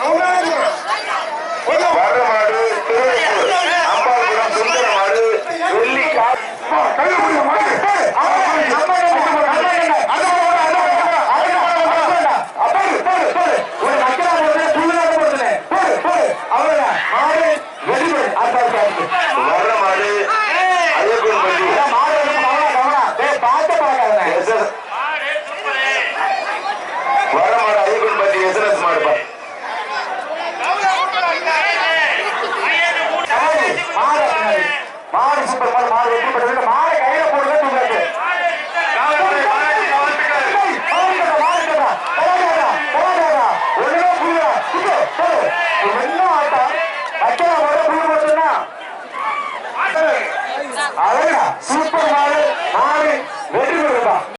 ¡A una. Super மாடு வெற்றி பெற்றது மாடு கையில போடுறது உங்களுக்கு